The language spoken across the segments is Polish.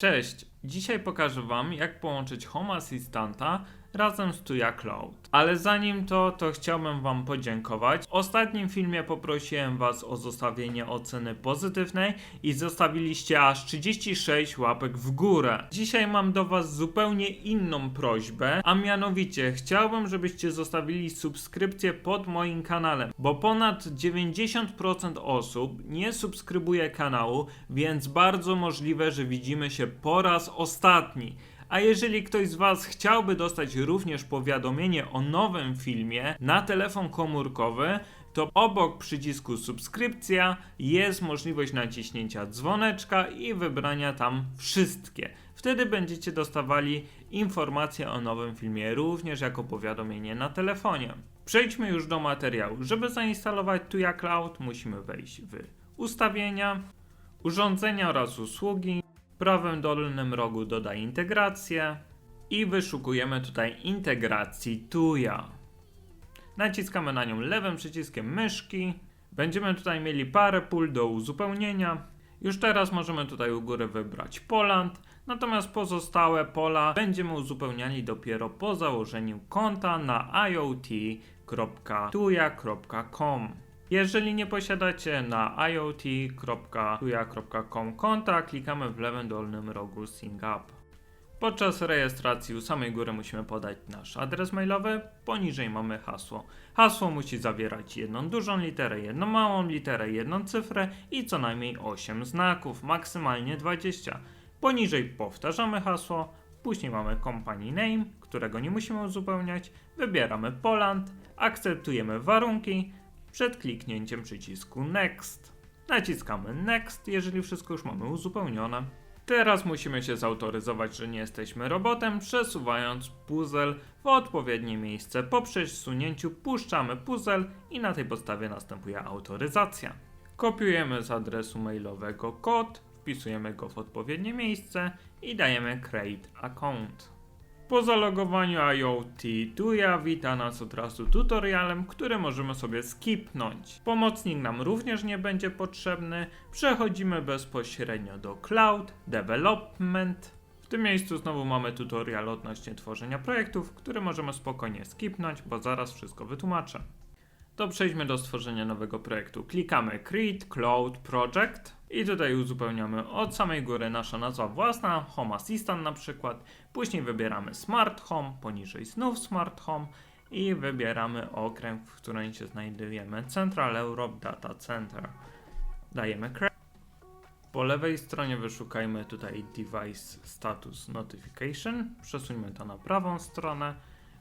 Cześć! Dzisiaj pokażę Wam, jak połączyć Home Assistanta razem z Tuya Cloud. Ale zanim to, to chciałbym Wam podziękować. W ostatnim filmie poprosiłem Was o zostawienie oceny pozytywnej i zostawiliście aż 36 łapek w górę. Dzisiaj mam do Was zupełnie inną prośbę, a mianowicie chciałbym, żebyście zostawili subskrypcję pod moim kanałem, bo ponad 90% osób nie subskrybuje kanału, więc bardzo możliwe, że widzimy się po raz ostatni. A jeżeli ktoś z Was chciałby dostać również powiadomienie o nowym filmie na telefon komórkowy, to obok przycisku subskrypcja jest możliwość naciśnięcia dzwoneczka i wybrania tam wszystkie. Wtedy będziecie dostawali informacje o nowym filmie również jako powiadomienie na telefonie. Przejdźmy już do materiału. Żeby zainstalować Tuya Cloud musimy wejść w ustawienia, urządzenia oraz usługi. Prawym dolnym rogu dodaj integrację i wyszukujemy tutaj integracji Tuya. Naciskamy na nią lewym przyciskiem myszki. Będziemy tutaj mieli parę pól do uzupełnienia. Już teraz możemy tutaj u góry wybrać Poland, natomiast pozostałe pola będziemy uzupełniali dopiero po założeniu konta na iot.tuya.com. Jeżeli nie posiadacie na iot.tuya.com konta, klikamy w lewym dolnym rogu Sync Up. Podczas rejestracji u samej góry musimy podać nasz adres mailowy, poniżej mamy hasło. Hasło musi zawierać jedną dużą literę, jedną małą literę, jedną cyfrę i co najmniej 8 znaków, maksymalnie 20. Poniżej powtarzamy hasło, później mamy company name, którego nie musimy uzupełniać, wybieramy Poland, akceptujemy warunki, przed kliknięciem przycisku Next. Naciskamy Next, jeżeli wszystko już mamy uzupełnione. Teraz musimy się zautoryzować, że nie jesteśmy robotem, przesuwając puzzle w odpowiednie miejsce. Po przesunięciu puszczamy puzzle i na tej podstawie następuje autoryzacja. Kopiujemy z adresu mailowego kod, wpisujemy go w odpowiednie miejsce i dajemy Create Account. Po zalogowaniu IoT Tuya wita nas od razu tutorialem, który możemy sobie skipnąć. Pomocnik nam również nie będzie potrzebny. Przechodzimy bezpośrednio do Cloud Development. W tym miejscu znowu mamy tutorial odnośnie tworzenia projektów, który możemy spokojnie skipnąć, bo zaraz wszystko wytłumaczę. To przejdźmy do stworzenia nowego projektu. Klikamy Create Cloud Project i tutaj uzupełniamy od samej góry nasza nazwa własna, Home Assistant na przykład. Później wybieramy Smart Home, poniżej znów Smart Home i wybieramy okręg, w którym się znajdujemy Central Europe Data Center. Dajemy Create. Po lewej stronie wyszukajmy tutaj Device Status Notification. Przesuńmy to na prawą stronę.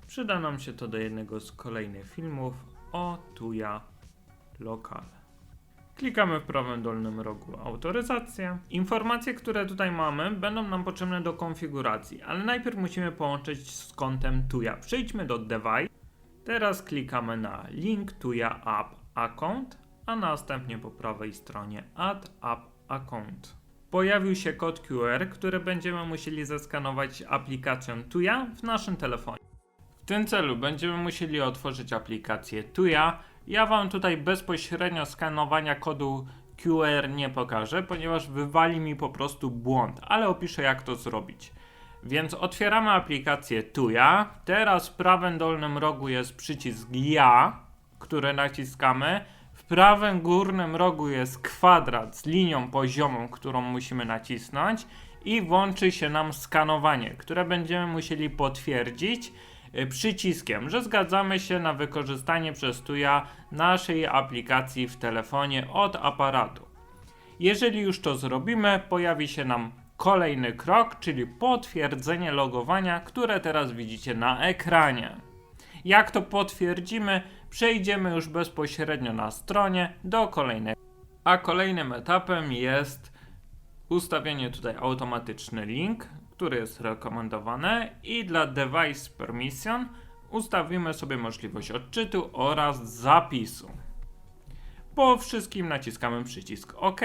Przyda nam się to do jednego z kolejnych filmów o Tuya Local. Klikamy w prawym dolnym rogu autoryzację. Informacje, które tutaj mamy, będą nam potrzebne do konfiguracji, ale najpierw musimy połączyć z kontem Tuya. Przejdźmy do Device. Teraz klikamy na Link Tuya App Account, a następnie po prawej stronie Add App Account. Pojawił się kod QR, który będziemy musieli zeskanować aplikacją Tuya w naszym telefonie. W tym celu będziemy musieli otworzyć aplikację Tuya. Ja Wam tutaj bezpośrednio skanowania kodu QR nie pokażę, ponieważ wywali mi po prostu błąd, ale opiszę jak to zrobić. Więc otwieramy aplikację Tuya. Teraz w prawym dolnym rogu jest przycisk Ja, który naciskamy. W prawym górnym rogu jest kwadrat z linią poziomą, którą musimy nacisnąć i włączy się nam skanowanie, które będziemy musieli potwierdzić przyciskiem, że zgadzamy się na wykorzystanie przez Tuya naszej aplikacji w telefonie od aparatu. Jeżeli już to zrobimy, pojawi się nam kolejny krok, czyli potwierdzenie logowania, które teraz widzicie na ekranie. Jak to potwierdzimy, przejdziemy już bezpośrednio na stronie do kolejnego. A kolejnym etapem jest ustawienie tutaj automatyczny link, który jest rekomendowany i dla device permission ustawimy sobie możliwość odczytu oraz zapisu. Po wszystkim naciskamy przycisk OK.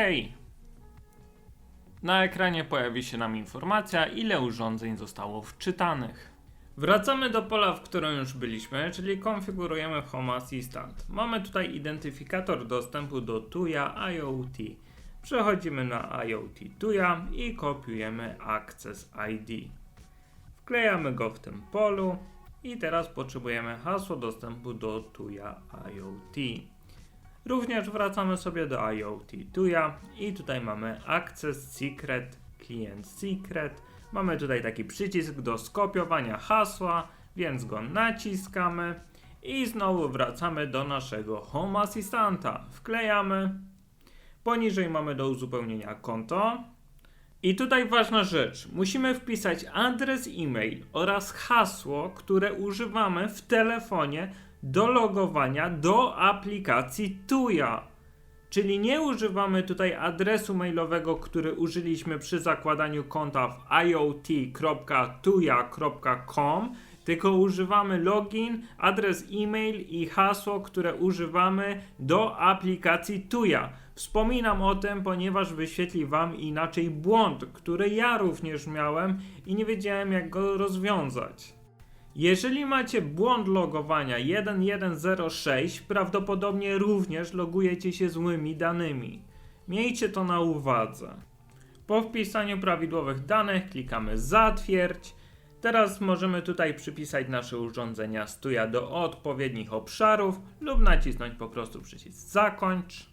Na ekranie pojawi się nam informacja, ile urządzeń zostało wczytanych. Wracamy do pola, w którym już byliśmy, czyli konfigurujemy Home Assistant. Mamy tutaj identyfikator dostępu do Tuya IoT. Przechodzimy na IoT Tuya i kopiujemy Access ID. Wklejamy go w tym polu i teraz potrzebujemy hasło dostępu do Tuya IoT. Również wracamy sobie do IoT Tuya i tutaj mamy Access Secret, Client Secret. Mamy tutaj taki przycisk do skopiowania hasła, więc go naciskamy i znowu wracamy do naszego Home Assistanta. Wklejamy. Poniżej mamy do uzupełnienia konto. I tutaj ważna rzecz. Musimy wpisać adres e-mail oraz hasło, które używamy w telefonie do logowania do aplikacji Tuya. Czyli nie używamy tutaj adresu mailowego, który użyliśmy przy zakładaniu konta w iot.tuya.com, tylko używamy login, adres e-mail i hasło, które używamy do aplikacji Tuya. Wspominam o tym, ponieważ wyświetli Wam inaczej błąd, który ja również miałem i nie wiedziałem jak go rozwiązać. Jeżeli macie błąd logowania 1106, prawdopodobnie również logujecie się złymi danymi. Miejcie to na uwadze. Po wpisaniu prawidłowych danych klikamy zatwierdź. Teraz możemy tutaj przypisać nasze urządzenia stuja do odpowiednich obszarów lub nacisnąć po prostu przycisk zakończ.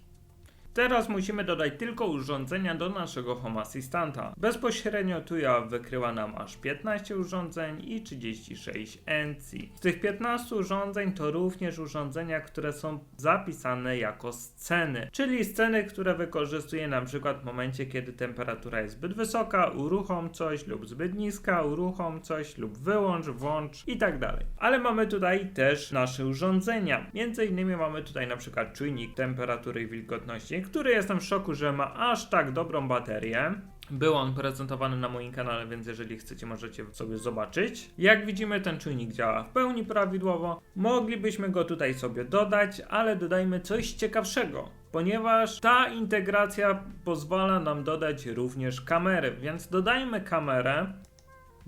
Teraz musimy dodać tylko urządzenia do naszego Home Assistanta. Bezpośrednio Tuya wykryła nam aż 15 urządzeń i 36 NC. Z tych 15 urządzeń to również urządzenia, które są zapisane jako sceny, czyli sceny, które wykorzystuje na przykład w momencie, kiedy temperatura jest zbyt wysoka, uruchom coś lub zbyt niska, uruchom coś lub wyłącz, włącz i tak dalej. Ale mamy tutaj też nasze urządzenia. Między innymi mamy tutaj na przykład czujnik temperatury i wilgotności, który jestem w szoku, że ma aż tak dobrą baterię. Był on prezentowany na moim kanale, więc jeżeli chcecie, możecie sobie zobaczyć. Jak widzimy, ten czujnik działa w pełni prawidłowo. Moglibyśmy go tutaj sobie dodać, ale dodajmy coś ciekawszego, ponieważ ta integracja pozwala nam dodać również kamery, więc dodajmy kamerę.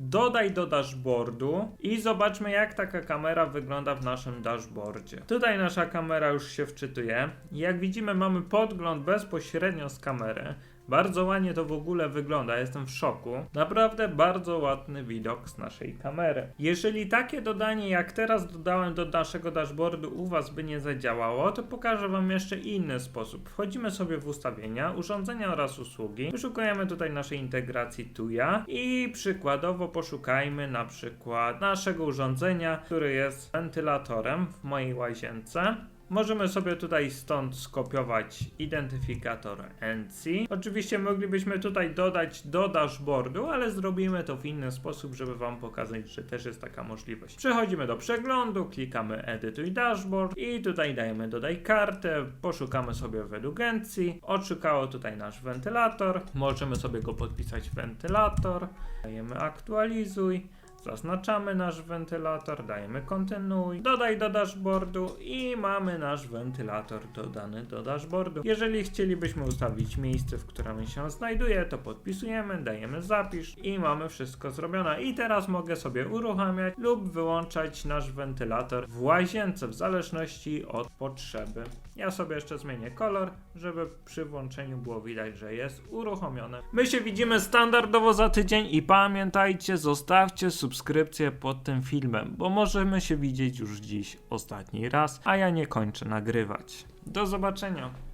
Dodaj do dashboardu i zobaczmy jak taka kamera wygląda w naszym dashboardzie. Tutaj nasza kamera już się wczytuje. Jak widzimy mamy podgląd bezpośrednio z kamery. Bardzo ładnie to w ogóle wygląda, jestem w szoku. Naprawdę bardzo ładny widok z naszej kamery. Jeżeli takie dodanie jak teraz dodałem do naszego dashboardu u Was by nie zadziałało, to pokażę Wam jeszcze inny sposób. Wchodzimy sobie w ustawienia, urządzenia oraz usługi. Wyszukujemy tutaj naszej integracji Tuya i przykładowo poszukajmy na przykład naszego urządzenia, który jest wentylatorem w mojej łazience. Możemy sobie tutaj stąd skopiować identyfikator NC. Oczywiście moglibyśmy tutaj dodać do dashboardu, ale zrobimy to w inny sposób, żeby Wam pokazać, że też jest taka możliwość. Przechodzimy do przeglądu, klikamy Edytuj Dashboard i tutaj dajemy dodaj kartę, poszukamy sobie według NC. Odszukało tutaj nasz wentylator. Możemy sobie go podpisać wentylator. Dajemy aktualizuj. Zaznaczamy nasz wentylator, dajemy kontynuuj, dodaj do dashboardu i mamy nasz wentylator dodany do dashboardu. Jeżeli chcielibyśmy ustawić miejsce, w którym się znajduje, to podpisujemy, dajemy zapisz i mamy wszystko zrobione. I teraz mogę sobie uruchamiać lub wyłączać nasz wentylator w łazience w zależności od potrzeby. Ja sobie jeszcze zmienię kolor, żeby przy włączeniu było widać, że jest uruchomione. My się widzimy standardowo za tydzień i pamiętajcie, zostawcie subskrypcję pod tym filmem, bo możemy się widzieć już dziś ostatni raz, a ja nie kończę nagrywać. Do zobaczenia.